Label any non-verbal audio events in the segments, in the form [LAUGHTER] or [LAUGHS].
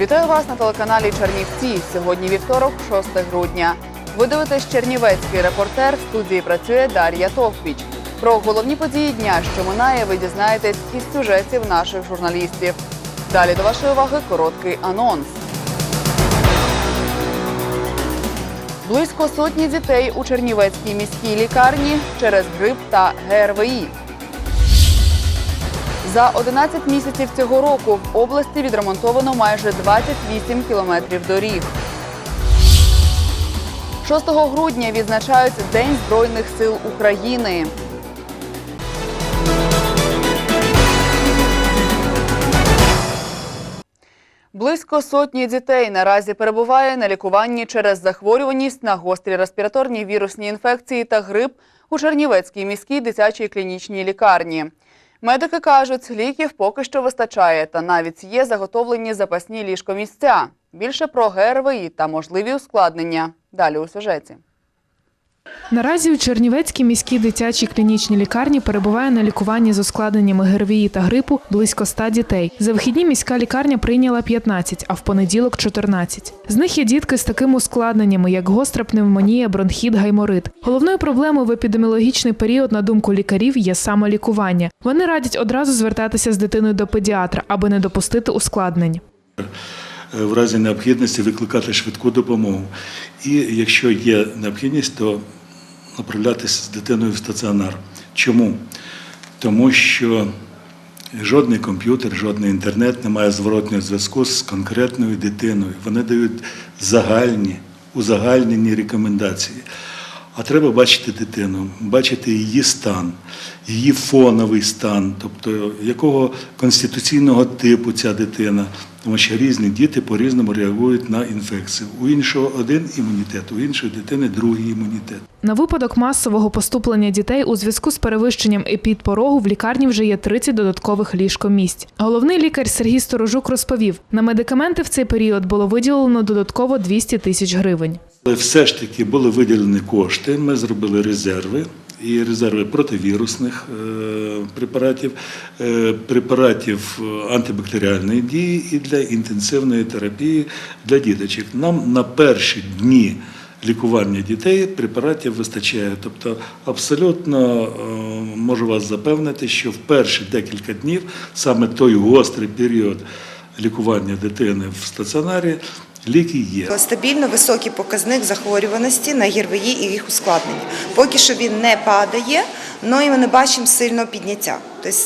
Вітаю вас на телеканалі Чернівці. Сьогодні вівторок, 6 грудня. Ви дивитесь Чернівецький репортер. В студії працює Дар'я Товпіч. Про головні події дня, що минає, ви дізнаєтесь із сюжетів наших журналістів. Далі до вашої уваги короткий анонс. Близько сотні дітей у Чернівецькій міській лікарні через грип та ГРВІ. За 11 місяців цього року в області відремонтовано майже 28 кілометрів доріг. 6 грудня відзначають День Збройних сил України. Близько сотні дітей наразі перебуває на лікуванні через захворюваність на гострі респіраторні вірусні інфекції та грип у Чернівецькій міській дитячій клінічній лікарні. Медики кажуть, ліків поки що вистачає, та навіть є заготовлені запасні ліжкомісця. Більше про ГРВІ та можливі ускладнення. Далі у сюжеті. Наразі у Чернівецькій міській дитячій клінічній лікарні перебуває на лікуванні з ускладненнями ГРВІ та грипу близько 100 дітей. За вихідні міська лікарня прийняла 15, а в понеділок 14. З них є дітки з такими ускладненнями, як гостра пневмонія, бронхіт, гайморит. Головною проблемою в епідеміологічний період, на думку лікарів, є самолікування. Вони радять одразу звертатися з дитиною до педіатра, аби не допустити ускладнень. Е, в разі необхідності викликати швидку допомогу. І якщо є необхідність, то направлятися з дитиною в стаціонар. Чому? Тому що жодний комп'ютер, жодний інтернет не має зворотнього зв'язку з конкретною дитиною. Вони дають загальні, узагальнені рекомендації. А треба бачити дитину, бачити її стан, її фоновий стан, тобто якого конституційного типу ця дитина, тому що різні діти по-різному реагують на інфекцію. У іншого один імунітет, у іншої дитини другий імунітет. На випадок масового поступлення дітей у зв'язку з перевищенням епідпорогу в лікарні вже є 30 додаткових ліжкомісць. Головний лікар Сергій Сторожук розповів, на медикаменти в цей період було виділено додатково 200 тисяч гривень. Але все ж таки були виділені кошти. Ми зробили резерви. І резерви противірусних е, препаратів, е, препаратів е, антибактеріальної дії і для інтенсивної терапії для діточок. Нам на перші дні лікування дітей препаратів вистачає. Тобто, абсолютно можу вас запевнити, що в перші декілька днів саме той гострий період лікування дитини в стаціонарі ліки є. Стабільно високий показник захворюваності на ГРВІ і їх ускладнення. Поки що він не падає, але і ми не бачимо сильного підняття. Тобто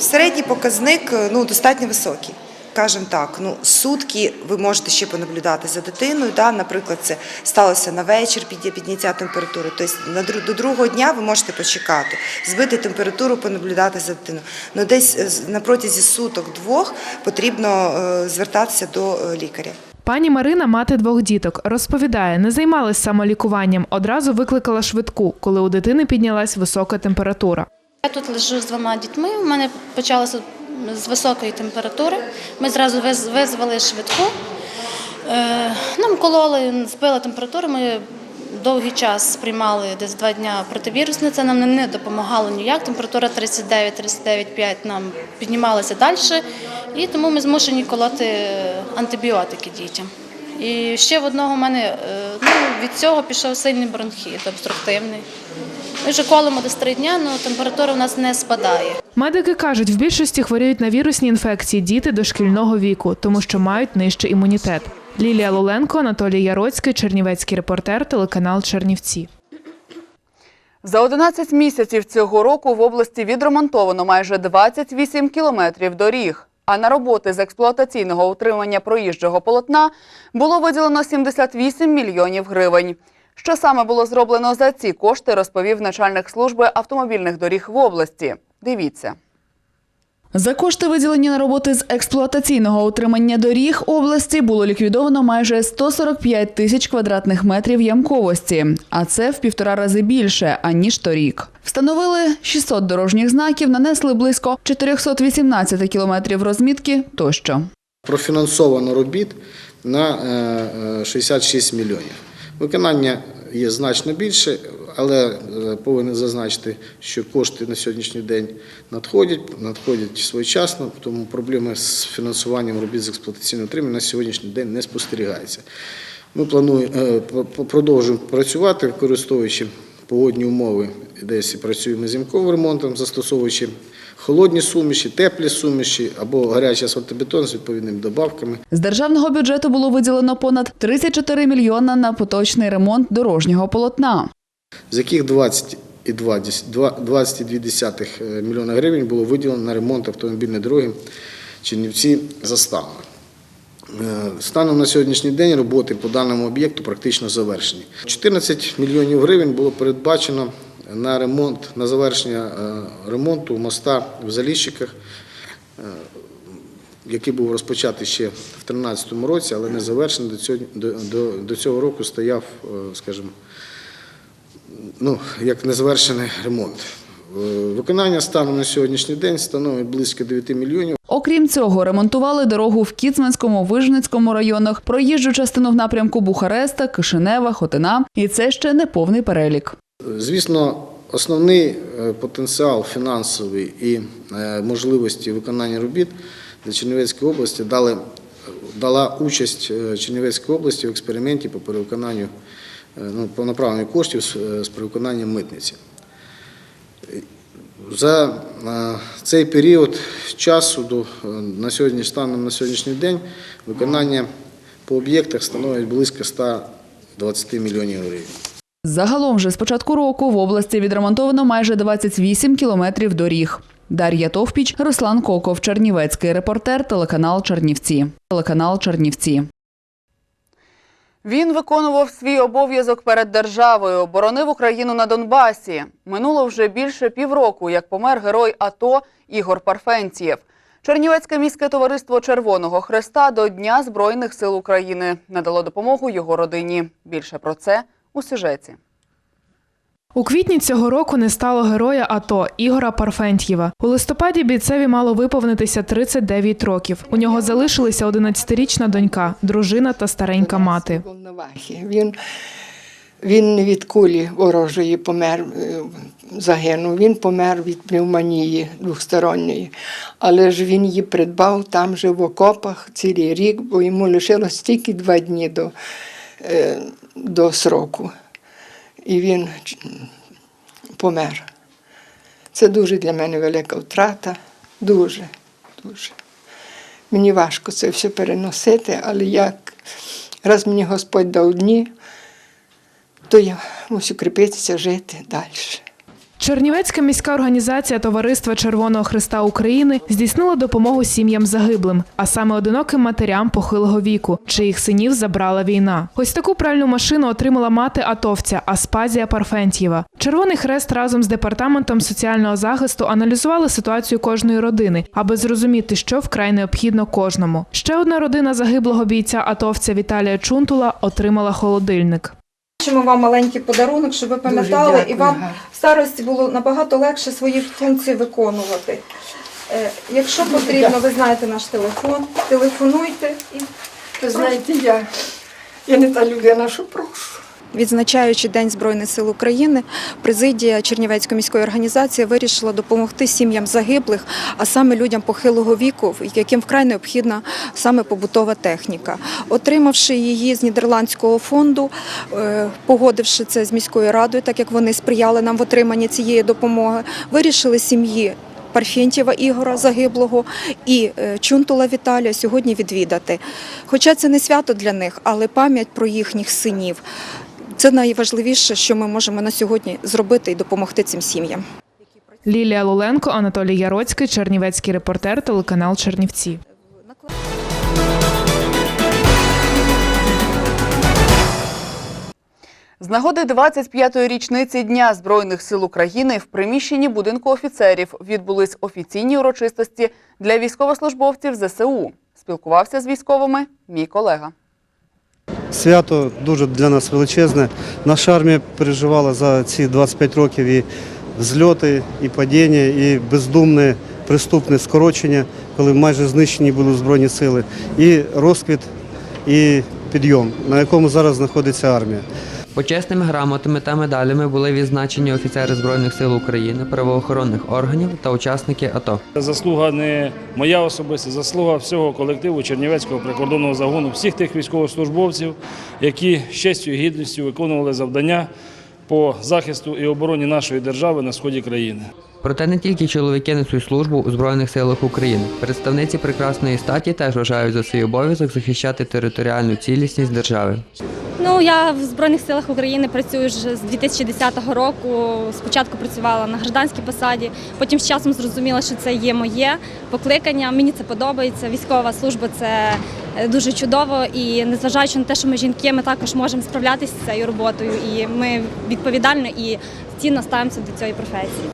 середній показник ну, достатньо високий. Кажемо так, ну сутки ви можете ще понаблюдати за дитиною. Да? Наприклад, це сталося на вечір підняття температури. Тобто на до другого дня ви можете почекати, збити температуру, понаблюдати за дитиною. Ну десь е, на протязі суток-двох потрібно е, звертатися до е, лікаря. Пані Марина, мати двох діток, розповідає, не займалась самолікуванням, одразу викликала швидку, коли у дитини піднялась висока температура. Я тут лежу з двома дітьми. У мене почалося з високої температури. Ми зразу виз- визвали швидку. Е, Нам кололи, збила температуру. Ми довгий час приймали десь два дні противірусне. Це нам не допомагало ніяк. Температура 39-39,5 нам піднімалася далі. І тому ми змушені колоти антибіотики дітям. І ще в одного в мене е, ну, від цього пішов сильний бронхіт, обструктивний. Ми вже колемо десь три дні, але температура у нас не спадає. Медики кажуть, в більшості хворіють на вірусні інфекції діти дошкільного віку, тому що мають нижчий імунітет. Лілія Лоленко, Анатолій Яроцький, Чернівецький репортер, телеканал Чернівці. За 11 місяців цього року в області відремонтовано майже 28 кілометрів доріг. А на роботи з експлуатаційного утримання проїжджого полотна було виділено 78 мільйонів гривень. Що саме було зроблено за ці кошти, розповів начальник служби автомобільних доріг в області. Дивіться. За кошти, виділені на роботи з експлуатаційного утримання доріг області, було ліквідовано майже 145 тисяч квадратних метрів ямковості, а це в півтора рази більше аніж торік. Встановили 600 дорожніх знаків, нанесли близько 418 кілометрів розмітки тощо. профінансовано робіт на е, е, 66 мільйонів. Виконання є значно більше, але е, повинен зазначити, що кошти на сьогоднішній день надходять, надходять своєчасно, тому проблеми з фінансуванням робіт з експлуатаційного утримання на сьогоднішній день не спостерігається. Ми плануємо е, продовжуємо працювати, використовуючи погодні умови, десь працюємо з ямковим ремонтом, застосовуючи холодні суміші, теплі суміші або гарячий асфальтобетон з відповідними добавками. З державного бюджету було виділено понад 34 мільйона на поточний ремонт дорожнього полотна. з яких 20,2 е, мільйона гривень було виділено на ремонт автомобільної дороги Чернівці застави. Станом на сьогоднішній день роботи по даному об'єкту практично завершені. 14 мільйонів гривень булбуло передбачено на ремонт, на завершення е, ремонту моста в Заліщиках, е, який був розпочатий ще в 2013 році, але не завершений. До цього, до, до, цього року стояв, е, скажімо, ну, як незавершений ремонт. Е, Виконання станом на сьогоднішній день становить близько 9 мільйонів. Окрім цього, ремонтували дорогу в Кіцманському, Вижницькому районах, проїжджу частину в напрямку Бухареста, Кишинева, Хотина. І це ще не повний перелік. Звісно, основний е, потенціал фінансовий і е, можливості виконання робіт для Чернівецької області дали, дала участь е, Чернівецької області в експерименті по перевиконанню ну, по направленню коштів з перевиконанням митниці. За е, цей період часу е, на сьогодні станом на сьогоднішній день виконання по об'єктах становить близько 120 мільйонів гривень. Загалом же з початку року в області відремонтовано майже 28 кілометрів доріг. Дар'я Товпіч, Руслан Коков, Чернівецький репортер, телеканал Чернівці. Телеканал Чернівці. Він виконував свій обов'язок перед державою, оборонив Україну на Донбасі. Минуло вже більше півроку, як помер герой АТО Ігор Парфенцієв. Чернівецьке міське товариство Червоного Хреста до Дня Збройних сил України надало допомогу його родині. Більше про це у сюжеті. У квітні цього року не стало героя АТО Ігора Парфентьєва. У листопаді бійцеві мало виповнитися 39 років. У нього залишилися 11-річна донька, дружина та старенька мати. Він, він не від кулі ворожої помер, е, загинув. Він помер від пневмонії двосторонньої. Але ж він її придбав там же в окопах цілий рік, бо йому лишилось тільки два дні до, е, до сроку. І він помер. Це дуже для мене велика втрата. Дуже, дуже. Мені важко це все переносити, але як раз мені Господь дав дні, то я мусю кріпитися, жити далі. Чернівецька міська організація Товариства Червоного Христа України здійснила допомогу сім'ям загиблим, а саме одиноким матерям похилого віку, чиїх синів забрала війна. Ось таку пральну машину отримала мати атовця Аспазія Парфентьєва. Червоний хрест разом з департаментом соціального захисту аналізували ситуацію кожної родини, аби зрозуміти, що вкрай необхідно кожному. Ще одна родина загиблого бійця атовця Віталія Чунтула отримала холодильник. Хочемо вам маленький подарунок, щоб ви пам'ятали, і дякую, вам гарно. в старості було набагато легше свої функції виконувати. Е, Якщо потрібно, ви знаєте наш телефон, телефонуйте і Ви знаєте, я, я не та людина, що прошу. Відзначаючи День Збройних сил України, президія Чернівецької міської організації вирішила допомогти сім'ям загиблих, а саме людям похилого віку, яким вкрай необхідна саме побутова техніка. Отримавши її з нідерландського фонду, е, погодивши це з міською радою, так як вони сприяли нам в отриманні цієї допомоги, вирішили сім'ї. Парфєнтєва Ігора загиблого і е, Чунтула Віталія сьогодні відвідати. Хоча це не свято для них, але пам'ять про їхніх синів. Це найважливіше, що ми можемо на сьогодні зробити і допомогти цим сім'ям. Лілія Луленко, Анатолій Яроцький, Чернівецький репортер, телеканал Чернівці. З нагоди 25-ї річниці Дня Збройних сил України в приміщенні будинку офіцерів відбулись офіційні урочистості для військовослужбовців ЗСУ. Спілкувався з військовими мій колега. Свято дуже для нас величезне. Наша армія переживала за ці 25 років і взльоти, і падіння, і бездумне приступне скорочення, коли майже знищені були Збройні сили, і розквіт, і підйом, на якому зараз знаходиться армія. Почесними грамотами та медалями були відзначені офіцери Збройних сил України, правоохоронних органів та учасники АТО. Заслуга не моя особиста, заслуга всього колективу Чернівецького прикордонного загону, всіх тих військовослужбовців, які з честю і гідністю виконували завдання по захисту і обороні нашої держави на сході країни. Проте не тільки чоловіки несуть службу у Збройних силах України. Представниці прекрасної статі теж вважають за свій обов'язок захищати територіальну цілісність держави. Ну я в Збройних силах України працюю вже з 2010 року. Спочатку працювала на гражданській посаді, потім з часом зрозуміла, що це є моє покликання. Мені це подобається. Військова служба це е, дуже чудово. І незважаючи на те, що ми жінки, ми також можемо справлятися з цією роботою. І ми відповідально і цінно ставимося до цієї професії.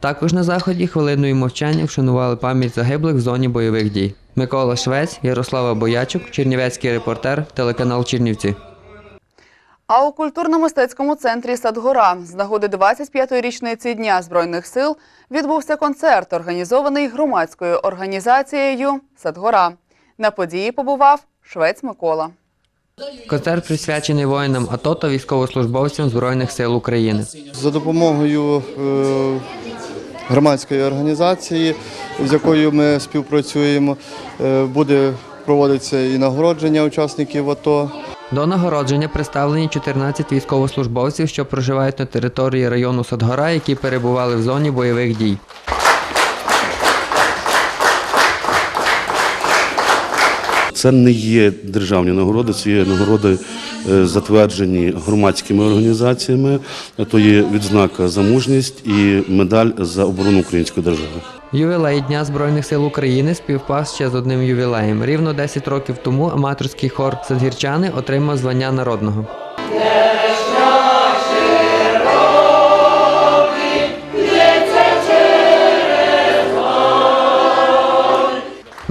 Також на заході хвилиною мовчання вшанували пам'ять загиблих в зоні бойових дій. Микола Швець, Ярослава Боячук, Чернівецький репортер, телеканал Чернівці. А у культурно-мистецькому центрі Садгора з нагоди 25-ї річниці Дня Збройних сил відбувся концерт, організований громадською організацією Садгора. На події побував швець Микола. Концерт присвячений воїнам АТО та військовослужбовцям Збройних сил України. За допомогою е, громадської організації, з якою ми співпрацюємо, е, буде проводитися і нагородження учасників АТО. До нагородження представлені 14 військовослужбовців, що проживають на території району Садгора, які перебували в зоні бойових дій. Це не є державні нагороди, це є нагороди затверджені громадськими організаціями. То є відзнака за мужність і медаль за оборону української держави. Ювілей Дня Збройних сил України співпав ще з одним ювілеєм. Рівно 10 років тому аматорський хор Садгірчани отримав звання народного.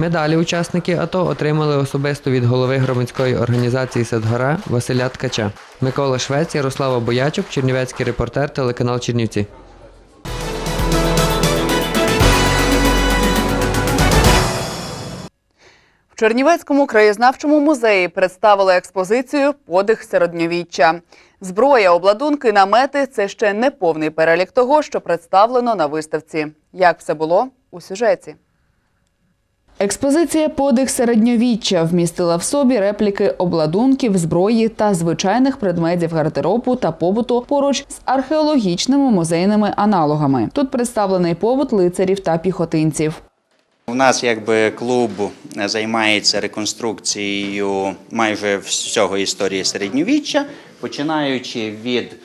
Медалі учасники АТО отримали особисто від голови громадської організації Садгора Василя Ткача. Микола Швець, Ярослава Боячук, Чернівецький репортер, телеканал Чернівці. В Чернівецькому краєзнавчому музеї представили експозицію Подих середньовіччя. Зброя, обладунки, намети це ще не повний перелік того, що представлено на виставці. Як все було у сюжеті? Експозиція Подих середньовіччя вмістила в собі репліки обладунків, зброї та звичайних предметів гардеробу та побуту поруч з археологічними музейними аналогами. Тут представлений побут лицарів та піхотинців. У нас якби клуб займається реконструкцією майже всього історії середньовіччя, починаючи від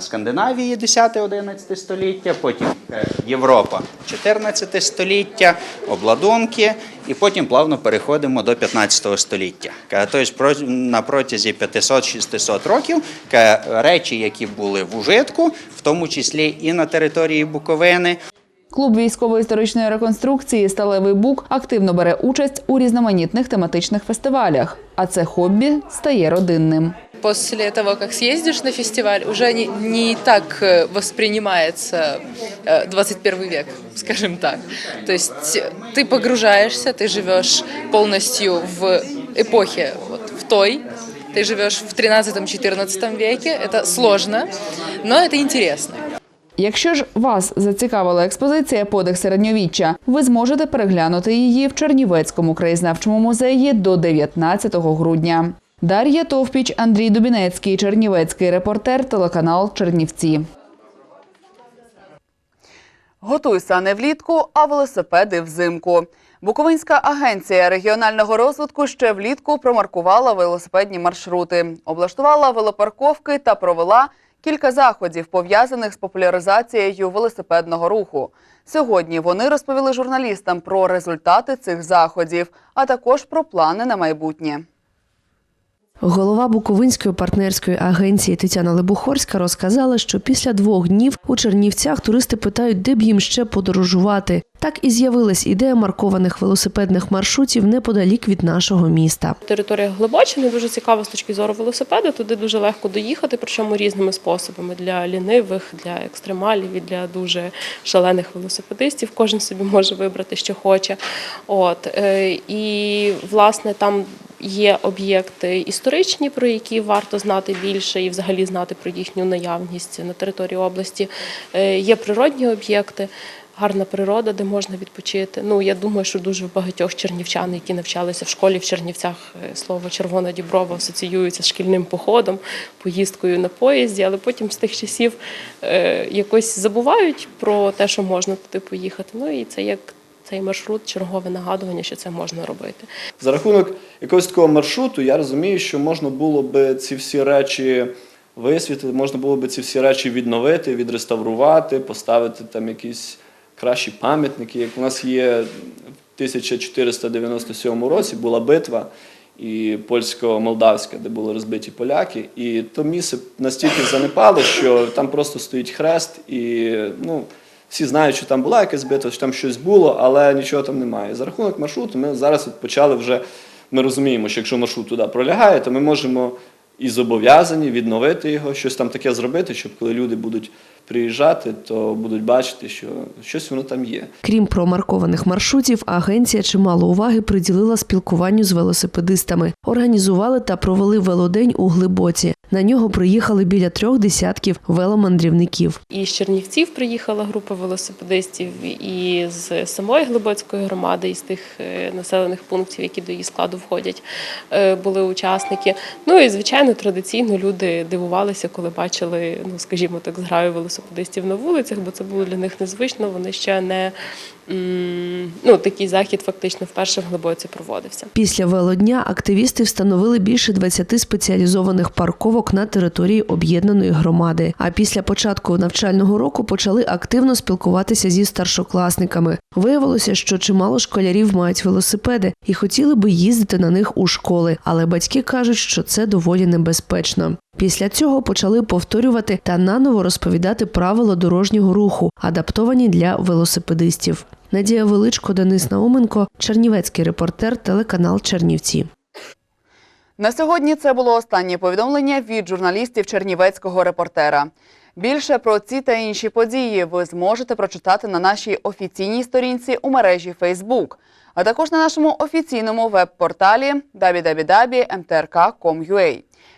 Скандинавії 10-11 століття, потім е, Європа 14 століття, обладунки, і потім плавно переходимо до 15 століття. Тобто на протязі 500-600 років речі, які були в ужитку, в тому числі і на території Буковини, Клуб військово-історичної реконструкції Сталевий Бук активно бере участь у різноманітних тематичних фестивалях, а це хобі стає родинним. После того, как съездишь на фестиваль, уже не, не так э, воспринимается э, 21 век, [LAUGHS] скажем так. То есть э, ты погружаешься, ты живешь полностью в эпохе вот, в той, ты живешь в 13-14 веке, это сложно, но это интересно. Якщо ж вас зацікавила експозиція Подих середньовіччя, ви зможете переглянути її в Чернівецькому краєзнавчому музеї до 19 грудня. Дар'я Товпіч, Андрій Дубінецький, Чернівецький репортер, телеканал Чернівці. Готуй сани влітку, а велосипеди взимку. Буковинська агенція регіонального розвитку ще влітку промаркувала велосипедні маршрути, облаштувала велопарковки та провела кілька заходів, пов'язаних з популяризацією велосипедного руху. Сьогодні вони розповіли журналістам про результати цих заходів, а також про плани на майбутнє. Голова Буковинської партнерської агенції Тетяна Лебухорська розказала, що після двох днів у Чернівцях туристи питають, де б їм ще подорожувати. Так і з'явилась ідея маркованих велосипедних маршрутів неподалік від нашого міста. Територія Глибочини дуже цікава з точки зору велосипеда. Туди дуже легко доїхати, причому різними способами для лінивих, для екстремалів і для дуже шалених велосипедистів. Кожен собі може вибрати, що хоче. От е, і власне там. Є об'єкти історичні, про які варто знати більше, і взагалі знати про їхню наявність на території області. Е, Є природні об'єкти, гарна природа, де можна відпочити. Ну я думаю, що дуже багатьох чернівчан, які навчалися в школі в Чернівцях, е, слово Червона Діброва асоціюється з шкільним походом, поїздкою на поїзді, але потім з тих часів е, якось забувають про те, що можна туди поїхати. Ну і це як цей маршрут, чергове нагадування, що це можна робити. За рахунок якогось такого маршруту, я розумію, що можна було би ці всі речі висвітлити, можна було би ці всі речі відновити, відреставрувати, поставити там якісь кращі пам'ятники. Як у нас є в 1497 році була битва і польсько-молдавська, де були розбиті поляки, і то місце настільки занепало, що там просто стоїть хрест, і ну. Всі знають, що там була якась битва, що там щось було, але нічого там немає. За рахунок маршруту ми зараз от почали вже. Ми розуміємо, що якщо маршрут туди пролягає, то ми можемо і зобов'язані відновити його, щось там таке зробити, щоб коли люди будуть приїжджати, то будуть бачити, що щось воно там є. Крім промаркованих маршрутів, агенція чимало уваги приділила спілкуванню з велосипедистами. Організували та провели велодень у Глибоці. На нього приїхали біля трьох десятків веломандрівників. І з Чернівців приїхала група велосипедистів, і з самої Глибоцької громади, і з тих е, населених пунктів, які до її складу входять, е, були учасники. Ну і звичайно, традиційно люди дивувалися, коли бачили, ну скажімо так, зграю велосипедистів на вулицях, бо це було для них незвично. Вони ще не ну такий захід фактично вперше в Глибоці проводився. Після велодня активісти встановили більше 20 спеціалізованих парковок на території об'єднаної громади. А після початку навчального року почали активно спілкуватися зі старшокласниками. Виявилося, що чимало школярів мають велосипеди і хотіли би їздити на них у школи, але батьки кажуть, що це доволі небезпечно. Після цього почали повторювати та наново розповідати правила дорожнього руху, адаптовані для велосипедистів. Надія Величко, Денис Науменко, Чернівецький репортер, телеканал Чернівці. На сьогодні це було останнє повідомлення від журналістів Чернівецького репортера. Більше про ці та інші події ви зможете прочитати на нашій офіційній сторінці у мережі Facebook, а також на нашому офіційному веб-порталі www.mtrk.com.ua.